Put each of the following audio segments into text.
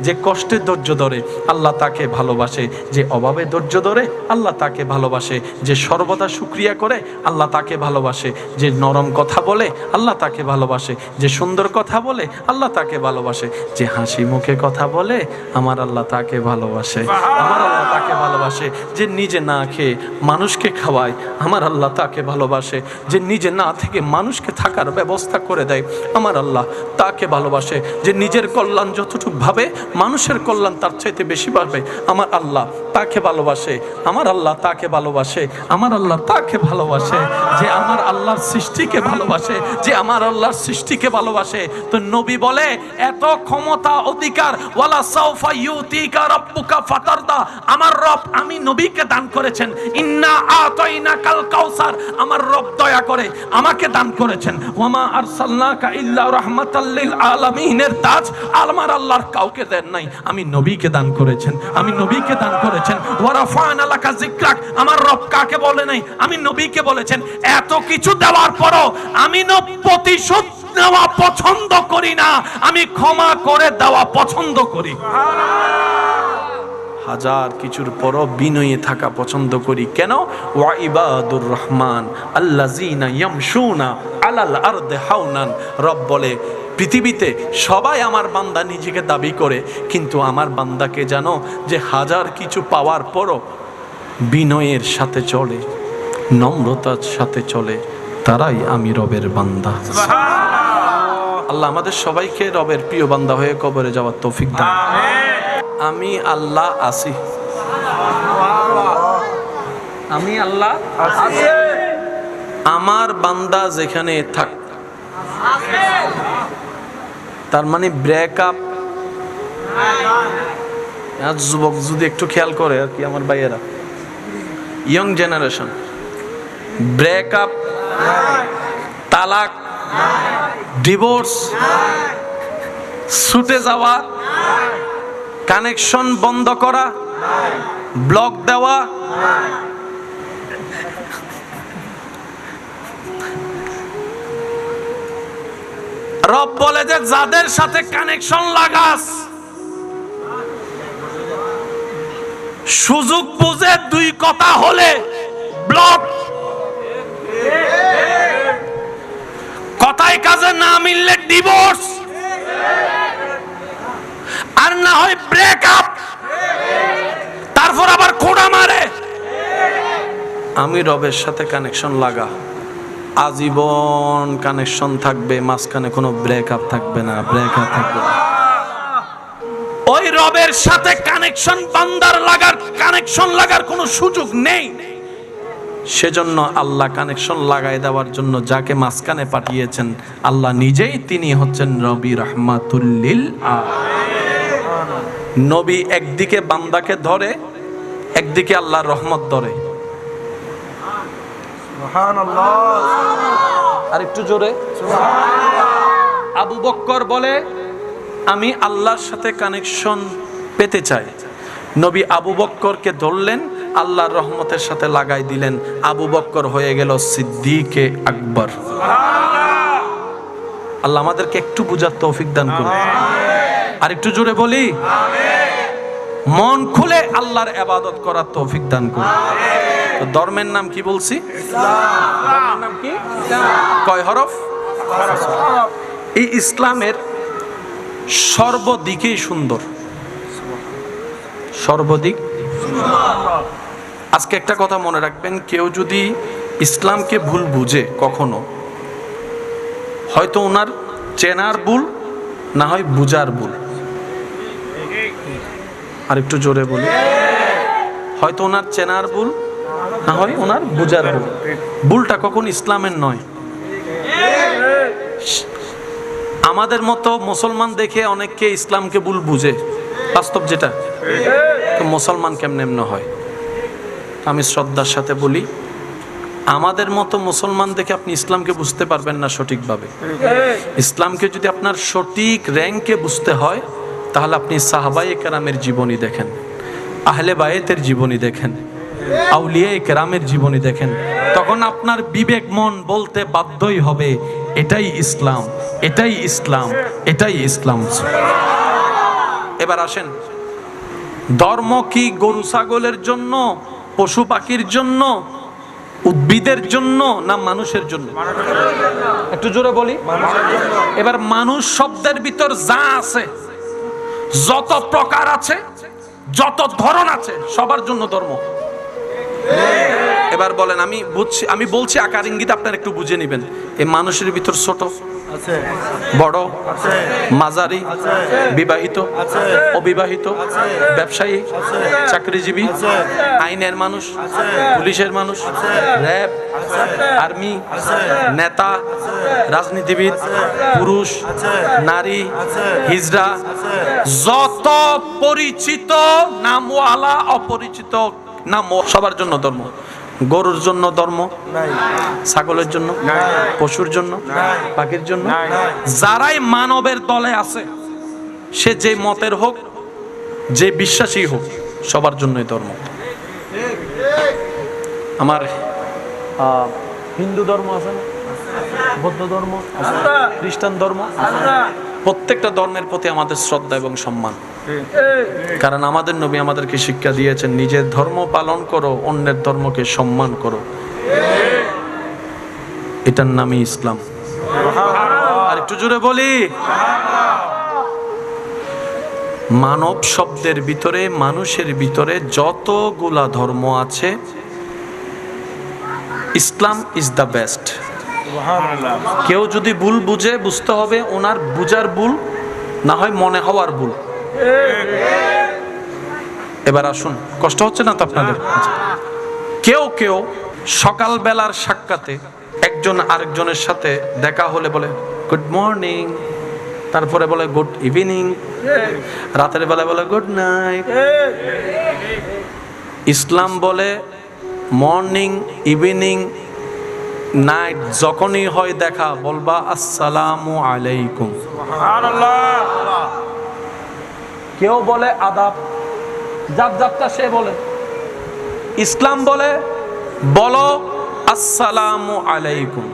যে কষ্টে ধৈর্য ধরে, আল্লাহ তাকে ভালোবাসে। যে অভাবে ধৈর্য ধরে, আল্লাহ তাকে ভালোবাসে। যে সর্বদা সুক্রিয়া করে, আল্লাহ তাকে ভালোবাসে। যে নরম কথা বলে, আল্লাহ তাকে ভালোবাসে। যে সুন্দর কথা বলে, আল্লাহ তাকে ভালোবাসে। যে হাসি মুখে কথা বলে, আমার আল্লাহ তাকে ভালোবাসে। আমার আল্লাহ তাকে ভালোবাসে। যে নিজে না খেয়ে মানুষকে খাওয়ায়, আমার আল্লাহ তাকে ভালোবাসে। যে নিজে না থেকে মানুষকে থাকার ব্যবস্থা করে দেয়, আমার আল্লাহ তাকে ভালোবাসে। যে নিজের কল্যাণ যতটুকু ভাবে মানুষের কল্যাণ তার চাইতে বেশি পারবে আমার আল্লাহ তাকে ভালোবাসে, আমার আল্লাহ তাকে ভালোবাসে, আমার আল্লাহ তাকে ভালোবাসে, যে আমার আল্লাহর সৃষ্টিকে ভালোবাসে, যে আমার আল্লাহর সৃষ্টিকে ভালোবাসে। তো নবী বলে, এত ক্ষমতা, অধিকার, ওয়ালা সাউফা ইউতিকা রাব্বুকা ফাতারদা। আমার রব আমি নবীকে দান করেছেন। ইন্না আতাইনা কাল কাউসার। আমার রব দয়া করে আমাকে দান করেছেন। ওয়ামা আরসালনাকা ইল্লা রাহমাতাল লিল আলামিনের তাজ। আমার আল্লাহর কাউকে দেন নাই। আমি নবীকে দান করেছেন। আমি নবীকে দান করেছেন। ওয়ারাফানা লাকা যিকরাক। আমার রব কাকে বলে নাই? আমি নবীকে বলেছেন, এত কিছু দেওয়ার পরও আমি ন প্রতিশোধ নেওয়া পছন্দ করি না। আমি ক্ষমা করে দেওয়া পছন্দ করি। হাজার কিছুর পরও বিনয়ে থাকা পছন্দ করি। কেন? ওয়া ইবাদুর রহমান আল্লাজিনা ইয়ামশুনা আলাল আরদে হাউনান রব বলে পৃথিবীতে সবাই আমার বান্দা নিজেকে দাবি করে কিন্তু আমার বান্দাকে জানো যে হাজার কিছু পাওয়ার পরও বিনয়ের সাথে চলে নম্রতার সাথে চলে তারাই আমি রবের বান্দা। আল্লাহ আমাদের সবাইকে রবের প্রিয় বান্দা হয়ে কবরে যাওয়ার তৌফিক দান। আমি আল্লাহ আসি। আমি আল্লাহ আমার বান্দা যেখানে থাক তার মানে ব্রেকআপ যুবক যদি একটু খেয়াল করে আর কি আমার ভাইয়েরা। ইয়ং জেনারেশন ব্রেকআপ তালাক। ডিভোর্স ছুটে যাওয়া। কানেকশন বন্ধ করা। ব্লক দেওয়া। রব বলে যে যাদের সাথে কানেকশন লাগাস। সুযোগ বুঝে দুই কথা হলে ব্লক কথায় কাজে না মিললে ডিভোর্স আর না হয় ব্রেকআপ তারপর আবার খোঁড়া মারে। আমি রবের সাথে কানেকশন লাগা। আজীবন কানেকশন থাকবে, মাঝখানে কোনো ব্রেকআপ থাকবে না ব্রেকআপ থাকবে না। ওই রবের সাথে কানেকশন বান্দার লাগার কানেকশন লাগার কোনো সুযোগ নেই। সেজন্য আল্লাহ কানেকশন লাগাই দেওয়ার জন্য যাকে মাঝখানে পাঠিয়েছেন, আল্লাহ নিজেই তিনি হচ্ছেন রবি রহমাতুল্লিল নবী একদিকে বান্দাকে ধরে, একদিকে আল্লাহর রহমত ধরে। আর একটু জোরে। আবু বক্কর বলে আমি আল্লাহর সাথে কানেকশন পেতে চাই। নবী আবু বক্করকে ধরলেন আল্লাহর রহমতের সাথে লাগাই দিলেন। আবু বক্কর হয়ে গেল সিদ্দিকে আকবর। আল্লাহ আমাদেরকে একটু বুঝার তৌফিক দান করুন। আর একটু জোরে বলি মন খুলে আল্লাহর আবাদত করার তৌফিক দান করুন। ধর্মের নাম কি বলছি? কয় হরফ? এই ইসলামের সর্বদিকেই সুন্দর। সর্বদিক? আজকে একটা কথা মনে রাখবেন, কেউ যদি ইসলামকে ভুল বুঝে কখনো, হয়তো ওনার চেনার ভুল, না হয় বুজার ভুল। আর একটু জোরে বলি। হয়তো ওনার চেনার ভুল না হয় ওনার বুজার ভুল। ভুলটা কখন ইসলামের নয়। আমাদের মতো মুসলমান দেখে অনেককে ইসলামকে ভুল বুঝে। বাস্তব যেটা। মুসলমান কেমন এমন হয়? আমি শ্রদ্ধার সাথে বলি, আমাদের মতো মুসলমান দেখে আপনি ইসলামকে বুঝতে পারবেন না সঠিকভাবে। ইসলামকে যদি আপনার সঠিক র্যাঙ্কে বুঝতে হয়, তাহলে আপনি সাহাবাই কেরামের জীবনী দেখেন, আহলে বায়েতের জীবনী দেখেন। আউলিয়া কেরামের জীবনী দেখেন। তখন আপনার বিবেক, মন বলতে বাধ্যই হবে, এটাই ইসলাম এটাই ইসলাম এটাই ইসলাম। এবার আসেন। ধর্ম কি গরু, ছাগলের জন্য, পশু পাখির জন্য, উদ্ভিদের জন্য, না মানুষের জন্য? একটু জোরে বলি। এবার মানুষ শব্দের ভিতর যা আছে, যত প্রকার আছে, যত ধরন আছে, সবার জন্য ধর্ম। এবার বলেন আমি বুঝছি আমি বলছি আকার ইঙ্গিত আপনার একটু বুঝে নেবেন। এই মানুষের ভিতর ছোট বড় মাঝারি বিবাহিত অবিবাহিত ব্যবসায়ী চাকরিজীবী আইনের মানুষ পুলিশের মানুষ র্যাব আর্মি নেতা রাজনীতিবিদ পুরুষ নারী হিজড়া যত পরিচিত নামওয়ালা অপরিচিত নাম সবার জন্য ধর্ম। গরুর জন্য ধর্ম ছাগলের জন্য পশুর জন্য পাখির জন্য। যারাই মানবের দলে আছে সে যে মতের হোক যে বিশ্বাসী হোক সবার জন্যই ধর্ম। আমার হিন্দু ধর্ম আছে না? বৌদ্ধ ধর্ম খ্রিস্টান ধর্ম প্রত্যেকটা ধর্মের প্রতি আমাদের শ্রদ্ধা এবং সম্মান। কারণ আমাদের নবী আমাদেরকে শিক্ষা দিয়েছেন, নিজের ধর্ম পালন করো, অন্যের ধর্মকে সম্মান করো। এটার নামই ইসলাম। আর একটু জোরে বলি, মানব শব্দের ভিতরে, মানুষের ভিতরে যতগুলা ধর্ম আছে, ইসলাম ইজ দ্য বেস্ট কেউ যদি ভুল বুঝে, বুঝতে হবে, ওনার বুঝার ভুল, না হয় মনে হওয়ার ভুল। এবার আসুন, কষ্ট হচ্ছে না তো আপনাদের। কেউ কেউ সকালবেলার সাক্ষাতে একজন আরেকজনের সাথে দেখা হলে বলে গুড মর্নিং তারপরে বলে গুড ইভিনিং রাতের বেলা বলে গুড নাইট ইসলাম বলে মর্নিং ইভিনিং নাইট যখনই হয় দেখা, বলবা আসসালামু আলাইকুম. কেউ বলে আদাব যার যারটা সে বলে। ইসলাম বলে বলো আসসালামু আলাইকুম।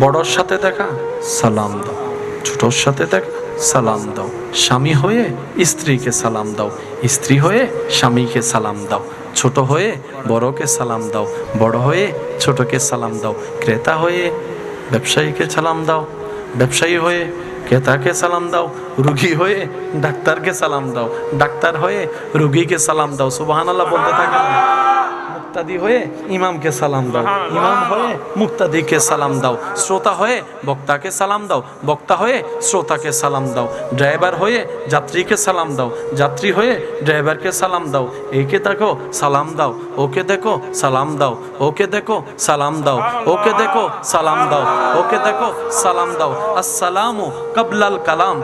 বড়র সাথে দেখা সালাম দাও। ছোটর সাথে দেখা সালাম দাও। স্বামী হয়ে স্ত্রীকে সালাম দাও। স্ত্রী হয়ে স্বামীকে সালাম দাও। ছোট হয়ে বড়কে সালাম দাও। বড় হয়ে ছোটকে সালাম দাও। ক্রেতা হয়ে ব্যবসায়ীকে সালাম দাও। ব্যবসায়ী হয়ে ক্রেতাকে সালাম দাও? রুগী হয়ে ডাক্তারকে সালাম দাও। ডাক্তার হয়ে রুগীকে সালাম দাও। সুবহানাল্লাহ বলতে থাকেন। মুক্তাদি হয়ে ইমামকে সালাম দাও ইমাম হয়ে মুক্তাদিকে সালাম দাও শ্রোতা হয়ে বক্তাকে সালাম দাও বক্তা হয়ে শ্রোতাকে সালাম দাও ড্রাইভার হয়ে যাত্রীকে সালাম দাও যাত্রী হয়ে ড্রাইভারকে সালাম দাও একে দেখো সালাম দাও ওকে দেখো সালাম দাও ওকে দেখো সালাম দাও ওকে দেখো সালাম দাও ওকে দেখো সালাম দাও আসসালামু কাবলাল কালাম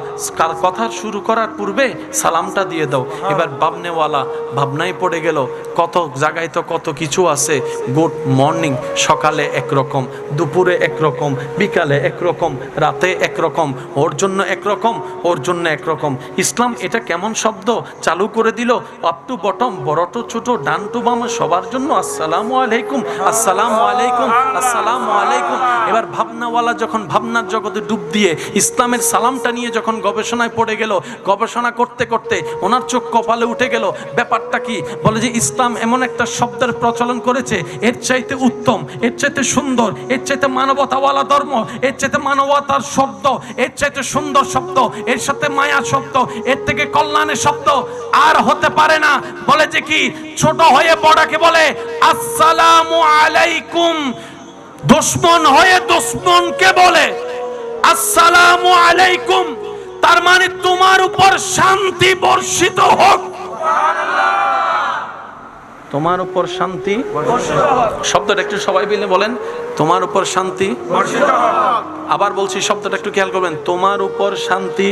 কথা শুরু করার পূর্বে সালামটা দিয়ে দাও এবার ভাবনেওয়ালা ভাবনায় পড়ে গেল কত জায়গায় তো কত কিছু আছে। গুড মর্নিং, সকালে একরকম, দুপুরে একরকম, বিকালে একরকম, রাতে একরকম, ওর জন্য একরকম, ওর জন্য একরকম। ইসলাম, এটা কেমন শব্দ? চালু করে দিল আপ টু বটম বড় টু ছোট, ডান টু বাম, সবার জন্য আসসালামু আলাইকুম আসসালামু আলাইকুম আসসালামু আলাইকুম। এবার ভাবনাওয়ালা যখন ভাবনার জগতে ডুব দিয়ে ইসলামের সালামটা নিয়ে যখন গবেষণায় পড়ে গেল, গবেষণা করতে করতে ওনার চোখ কপালে উঠে গেল, ব্যাপারটা কি? বলে যে ইসলাম এমন একটা শব্দের প্রচলন করেছে, এর চাইতে উত্তম, এর চাইতে সুন্দর, এর চাইতে মানবতাওয়ালা ধর্ম, এর চাইতে মানবতার শব্দ, এর চাইতে সুন্দর শব্দ, এর সাথে মায়া শব্দ, এর থেকে কল্যাণের শব্দ আর হতে পারে না। বলে যে কি? ছোট হয়ে বড়াকে বলে? আসসালামু আলাইকুম। দুশ্মন হয়ে দুশ্মনকে বলে? আসসালামু আলাইকুম। তার মানে তোমার উপর শান্তি বর্ষিত হোক। তোমার উপর শান্তি। শব্দটা একটু সবাই মিলে বলেন, তোমার উপর শান্তি। আবার বলছি, শব্দটা একটু খেয়াল করবেন, তোমার উপর শান্তি।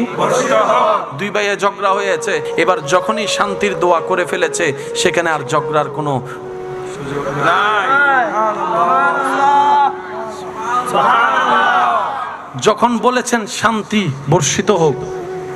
দুই ভাইয়ে ঝগড়া হয়েছে, এবার যখনই শান্তির দোয়া করে ফেলেছে, সেখানে আর ঝগড়ার কোনো যখন বলেছেন শান্তি বর্ষিত হোক,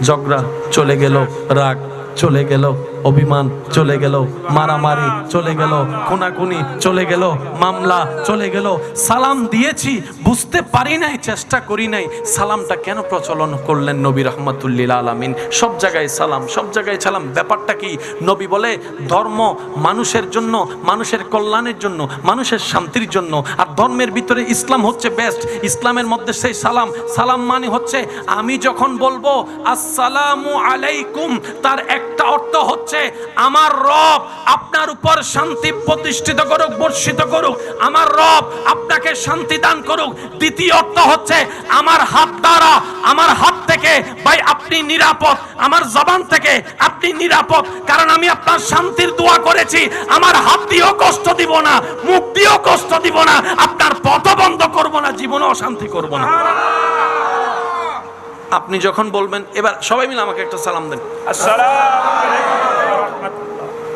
ঝগড়া চলে গেল, রাগ চলে গেল। অভিমান চলে গেল, মারামারি চলে গেল, খুনাখুনি চলে গেল, মামলা চলে গেল। সালাম দিয়েছি, বুঝতে পারি নাই, চেষ্টা করি নাই। সালামটা কেন প্রচলন করলেন নবী রহমতুল্লিল আলমিন? সব জায়গায় সালাম, সব জায়গায় সালাম। ব্যাপারটা কি? নবী বলে, ধর্ম মানুষের জন্য, মানুষের কল্যাণের জন্য, মানুষের শান্তির জন্য। আর ধর্মের ভিতরে ইসলাম হচ্ছে বেস্ট ইসলামের মধ্যে সেই সালাম। সালাম মানে হচ্ছে, আমি যখন বলব, আসসালামু আলাইকুম তার একটা অর্থ হচ্ছে আমার রব আপনার উপর শান্তি প্রতিষ্ঠিত করুক, বর্ষিত করুক। আমার রব আপনাকে শান্তি দান করুক। দ্বিতীয় অর্থ হচ্ছে, আমার হাত দ্বারা, আমার হাত থেকে, ভাই, আপনি নিরাপদ। আমার জবান থেকে আপনি নিরাপদ। কারণ আমি আপনার শান্তির দোয়া করেছি। আমার হাত দিয়েও কষ্ট দিব না, মুখ দিয়েও কষ্ট দিব না, আপনার পথ বন্ধ করব না, জীবনে অশান্তি করব না। আপনি যখন বলবেন, এবার সবাই মিলে আমাকে একটা সালাম দেন।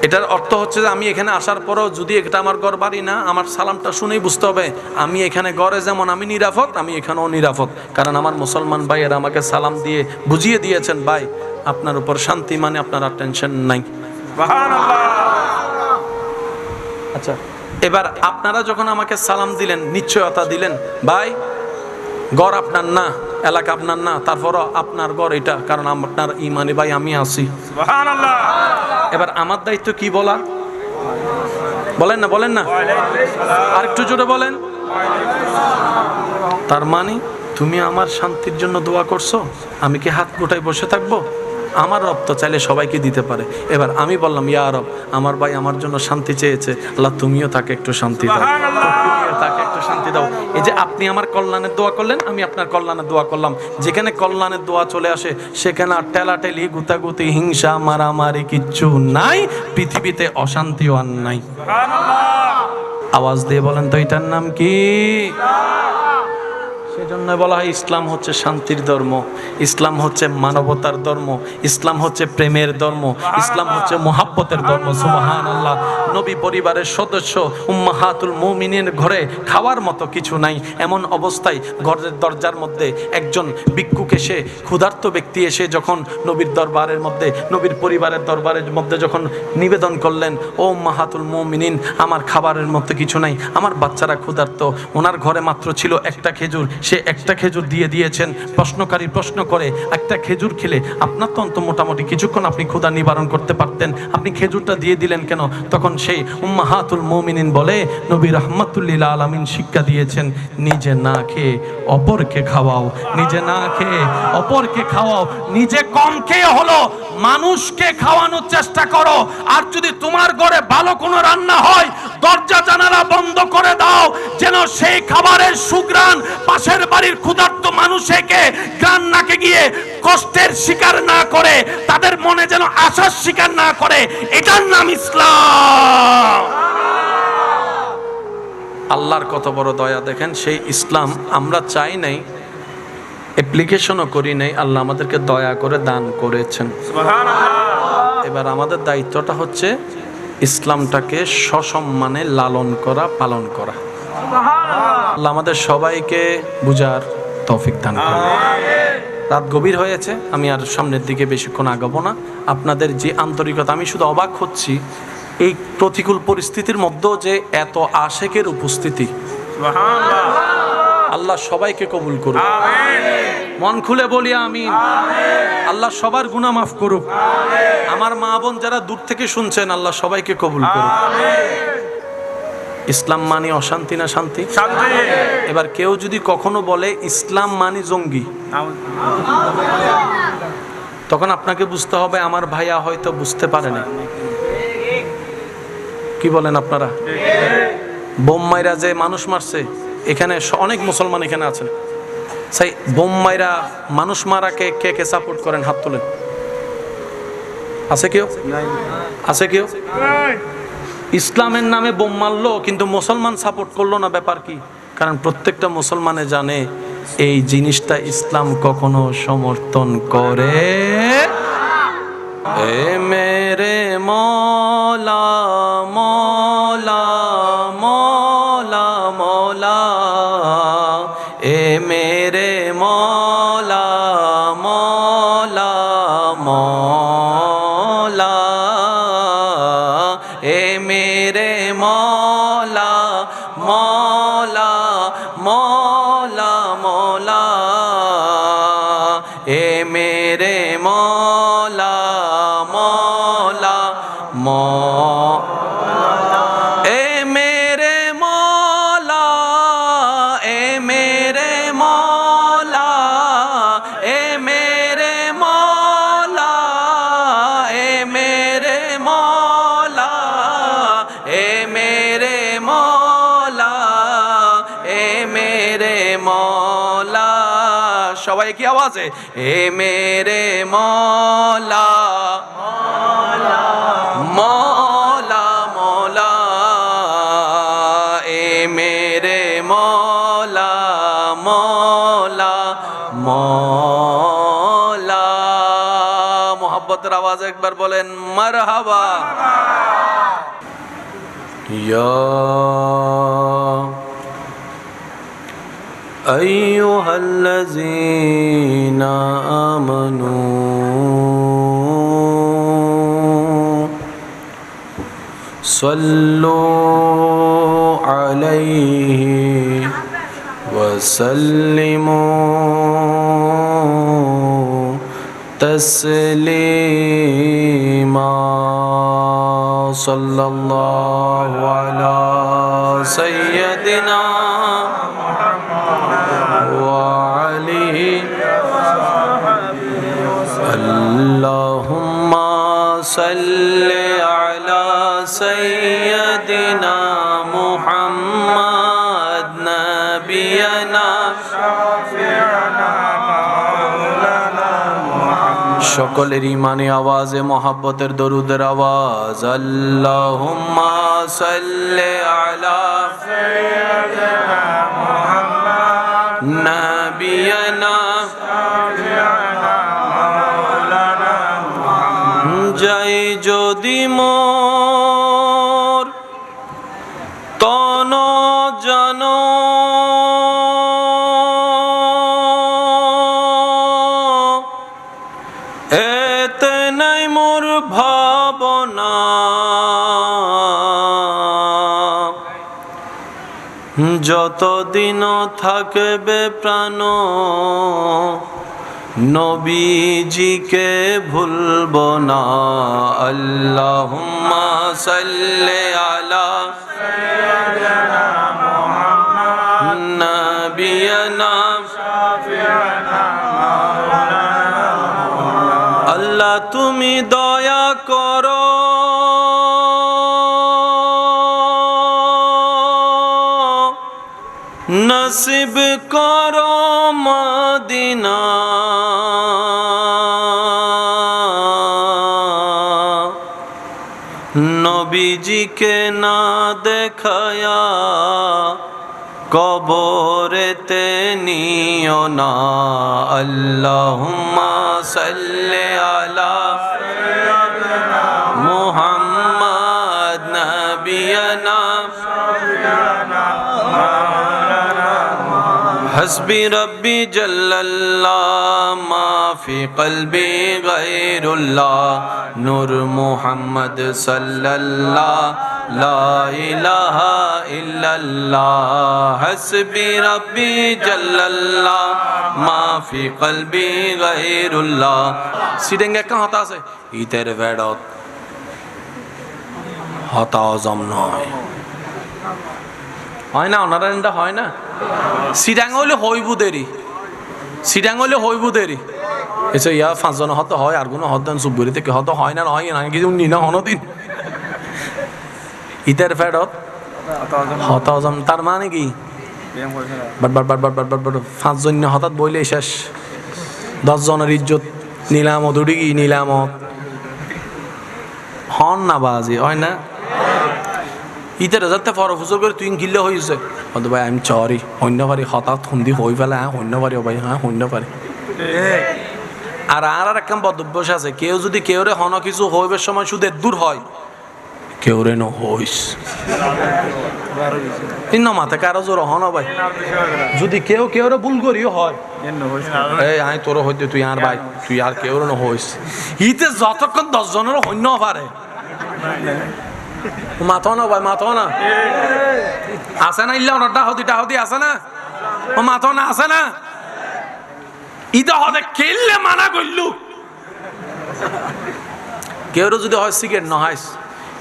এটার অর্থ হচ্ছে যে আমি এখানে আসার পরও যদি এটা আমার ঘর বাড়ি না, আমার সালামটা শুনেই বুঝতে হবে, আমি এখানে ঘরে যেমন আমি নিরাপদ, আমি এখানেও নিরাপদ। কারণ আমার মুসলমান ভাইয়েরা আমাকে সালাম দিয়ে বুঝিয়ে দিয়েছেন, ভাই, আপনার উপর শান্তি মানে আপনার আর টেনশন নাই। আচ্ছা এবার আপনারা যখন আমাকে সালাম দিলেন, নিশ্চয়তা দিলেন, ভাই গড় আপনার না। এলাকা আপনার না তারপরও আপনার গড় এটা কারণ আপনার ইমানি ভাই আমি আছি। এবার আমার দায়িত্ব কি বলা বলেন না বলেন না। আর একটু জোরে বলেন। তার মানে তুমি আমার শান্তির জন্য দোয়া করছ? আমি কি হাত গোটায় বসে থাকব? আমার রব তো চাইলে সবাইকে দিতে পারে। এবার আমি বললাম ইয়া রব আমার ভাই আমার জন্য শান্তি চেয়েছে। আল্লাহ তুমিও তাকে একটু শান্তি দাও। শান্তি দাও। এই যে আপনি আমার কল্যাণের দোয়া করলেন, আমি আপনার কল্যাণের দোয়া করলাম। যেখানে কল্যাণের দোয়া চলে আসে, সেখানে আর টেলাটেলি গুতাগুতি, হিংসা, মারামারি কিচ্ছু নাই, পৃথিবীতে অশান্তিও আর নাই। আওয়াজ দিয়ে বলেন তো, এটার নাম কি? সেজন্য বলা হয়, ইসলাম হচ্ছে শান্তির ধর্ম। ইসলাম হচ্ছে মানবতার ধর্ম। ইসলাম হচ্ছে প্রেমের ধর্ম। ইসলাম হচ্ছে মোহাব্বতের ধর্ম। সুবহান আল্লাহ নবী পরিবারের সদস্য উম্মাহাতুল মুমিনের ঘরে খাওয়ার মতো কিছু নাই। এমন অবস্থায় ঘরের দরজার মধ্যে একজন ভিক্ষুক এসে ক্ষুধার্ত ব্যক্তি এসে যখন নবীর দরবারের মধ্যে, নবীর পরিবারের দরবারের মধ্যে যখন নিবেদন করলেন, ও মাহাতুল মুমিনিন, আমার খাবারের মধ্যে কিছু নাই, আমার বাচ্চারা ক্ষুধার্ত। ওনার ঘরে মাত্র ছিল একটা খেজুর, সে একটা খেজুর দিয়ে দিয়েছেন, প্রশ্নকারী প্রশ্ন করে, একটা খেজুর খেলে আপনার তো অন্ত মোটামুটি কিছুক্ষণ আপনি ক্ষুধা নিবারণ করতে পারতেন। আপনি খেজুরটা দিয়ে দিলেন কেন? তখন সেই উম্মাহাতুল মুমিনিন বলে, নবী রহমতুল্লিল আলমিন শিক্ষা দিয়েছেন, নিজে না খেয়ে অপরকে খাওয়াও, নিজে না খেয়ে অপরকে খাওয়াও, নিজে কম খেয়ে হলো, মানুষকে খাওয়ানোর চেষ্টা করো, আর যদি তোমার ঘরে ভালো কোনো রান্না হয়, দরজা জানালা বন্ধ করে দাও, যেন সেই খাবারের সুগ্রাণ পাশের বাড়ির ক্ষুধার্ত মানুষকে গ্রান নাকে গিয়ে কষ্টের শিকার না করে, তাদের মনে যেন আশার শিকার না করে, এটার নাম ইসলাম। আল্লাহর কত বড় দয়া দেখেন সেই ইসলাম আমরা চাই নাই অ্যাপ্লিকেশনও করি নাই আল্লাহ আমাদেরকে দয়া করে দান করেছেন। এবার আমাদের দায়িত্বটা হচ্ছে ইসলামটাকে সসম্মানে লালন করা পালন করা। আল্লাহ আমাদের সবাইকে বুঝার তৌফিক দান করুন। রাত গভীর হয়েছে আমি আর সামনের দিকে বেশিক্ষণ আগাবো না। আপনাদের যে আন্তরিকতা আমি শুধু অবাক হচ্ছি এই প্রতিকূল পরিস্থিতির মধ্যেও যে এত আশেকের উপস্থিতি। আল্লাহ সবাইকে কবুল করুক। মন খুলে বলি আমি আল্লাহ সবার গুনাহ মাফ করুক। আমার মা বোন যারা দূর থেকে শুনছেন আল্লাহ সবাইকে কবুল করুক। ইসলাম মানে অশান্তি না শান্তি? এবার কেউ যদি কখনো বলে ইসলাম মানে জঙ্গি তখন আপনাকে বুঝতে হবে আমার ভাইয়া হয়তো বুঝতে পারে না কি বলেন আপনারা? বোম্মাইরা যে মানুষ মারছে, এখানে অনেক মুসলমান এখানে আছেন। সেই বোম্মাইরা মানুষ মারাকে কে কে সাপোর্ট করেন? হাত তোলেন। আছে কেউ? আছে কেউ? ইসলামের নামে বোম মারলো, কিন্তু মুসলমান সাপোর্ট করল না, ব্যাপার কি? কারণ প্রত্যেকটা মুসলমানে জানে, এই জিনিসটা ইসলাম কখনো সমর্থন করে এ মেরে মৌলা মৌলা মৌলা মৌলা এ মেরে মৌলা মৌলা মৌলা সবাই কি আওয়াজে? এ মেরে মৌলা মৌলা মৌলা এ মেরে মৌলা মৌলা মৌলা। মোহাব্বতের আওয়াজ একবার বলেন মারহাবা। ইয়া أيها الذين آمنوا صلوا عليه وسلموا تسليما. صلى الله على سيدنا صل على سيدنا محمد نبينا সকলের ইমানে আওয়াজে মহাব্বতের দরুদের আওয়াজ আল্লাহুম্মা সাল্লি আলা নবিয়ানা যাই যদি মোর তন জন। এতে নাই মোর ভাবনা। যতদিন থাকবে প্রাণ নবীজিকে ভুলব না। আল্লাহুম্মা সাল্লি আলা নবিয়ানা। আল্লাহ তুমি দয়া করো। নসিব করো মদিনা। جی کے نا دیکھایا، قبور تینی نا، اللہم صلی علی محمد نبینا۔ حسبی ربی جل اللہ، ما فی قلبی غیر اللہ۔ নূর মোহাম্মদ সাল্লাল্লাহ, লা ইলাহা ইল্লাল্লাহ, হাসবি রাব্বি জাল্লাল্লাহ, মাফি কলবি গায়রুল্লাহ। সিডেঙ্গে কা হতা আছে, ইতের বেড়ত। হতা জম নয়। হয় না, ওনারা হয় না? সিডাং হইলে হইবু দেরি। সিডাং হইলে হইবু দেরি। এসে ইয়া পাঁচজন হত হয়, আর কোনো হত সুবরি থেকে হত হয় না হয় না কিছু নি না হন দিন ইতের ফেরত হত হজম তার মানে কি? বাট বাট হঠাৎ বইলে শেষ। দশজনের ইজ্জত, নিলামত উঠি কি নিলামত। হন না বাজি, হয় না? ইতে রেজাল্টে ফরফুজর করে তুই গিল্লে হয়েছে বলতো ভাই, আমি চরি, অন্য পারি হঠাৎ খুন্দি হই ফেলে হ্যাঁ অন্য পারি ও ভাই হ্যাঁ অন্য পারি আর আর একটা বদভ্যাস আছে, কেউ যদি কেউ রে হন কিছু হইবার সময় শুধু দূর হয় কেউ রে ন হইস। ইন্ন মাথা কারও জোর হন ভাই। যদি কেউ কেউ রে ভুল করিও হয়। এই আই তোর হইতে তুই আর ভাই, তুই আর কেউ ন হইস। ইতে যতক্ষণ দশ জনের হন্য পারে। মাথো না ভাই, মাথো না। আছে না ইল্লা ওনার ডাহদি ডাহদি আছে না? ও মাথো না, আছে না? ইদা হদে খেললে মানা করলু কেউ যদি হয় সিগারেট নহাইস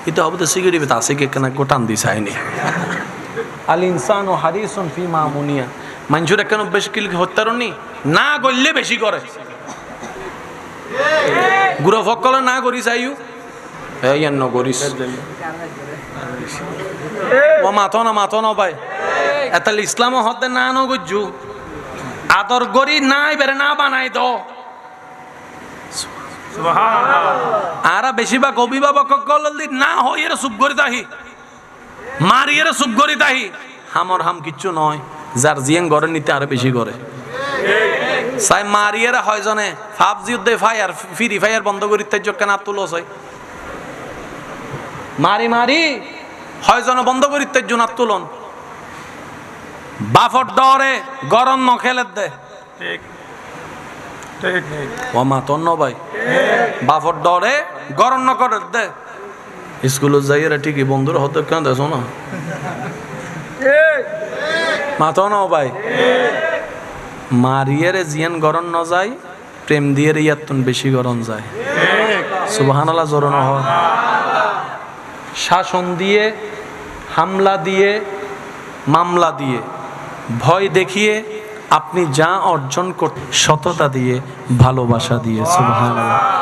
এটা হবে তো সিগারেট তা সিগারেট কেনা গোটান দিস আইনি আল ইনসান ও হারিসন ফি মামুনিয়া মানুষের কেন বেশি কিল হত্যারণি না করলে বেশি করে গুড়ো ফকলে না করিস আইউ এই ন করিস ও মাথো না মাথো না ভাই এতাল ইসলাম হতে না ন আদর গরি নাই বেরে না বানাই দ। আরা বেশিরভাগ অভিভাবক কলদি না হয় এরা চুপ করি তাহি মারি এরা চুপ করি তাহি হামর হাম কিচ্ছু নয় যার জিয়াং ঘরে নিতে আরও বেশি করে। সাই মারিয়েরা হয় জনে ফাবজি উদ্দে ফায়ার ফ্রি ফায়ার বন্ধ করি তাই কেন তুলো হয় মারি মারি হয় জন বন্ধ করি তাই জন্য তুলন। বাফর ডরে গরম ন খেলে দে। ঠিক ঠিক ও মা তন্ন ভাই। বাফর ডরে গরম ন করে দে। স্কুলে যাই এরা ঠিকই বন্ধুরা হতে কেন দেখো না? মাতো ন ভাই। মারিয়েরে জিয়ান গরম ন যায় প্রেম দিয়ে ইয়াতুন বেশি গরম যায়। সুবহানাল্লাহ জোরন হয় শাসন দিয়ে হামলা দিয়ে মামলা দিয়ে। ভয় দেখিয়ে আপনি যা অর্জন করতে সততা দিয়ে ভালোবাসা দিয়ে সুবহানাল্লাহ।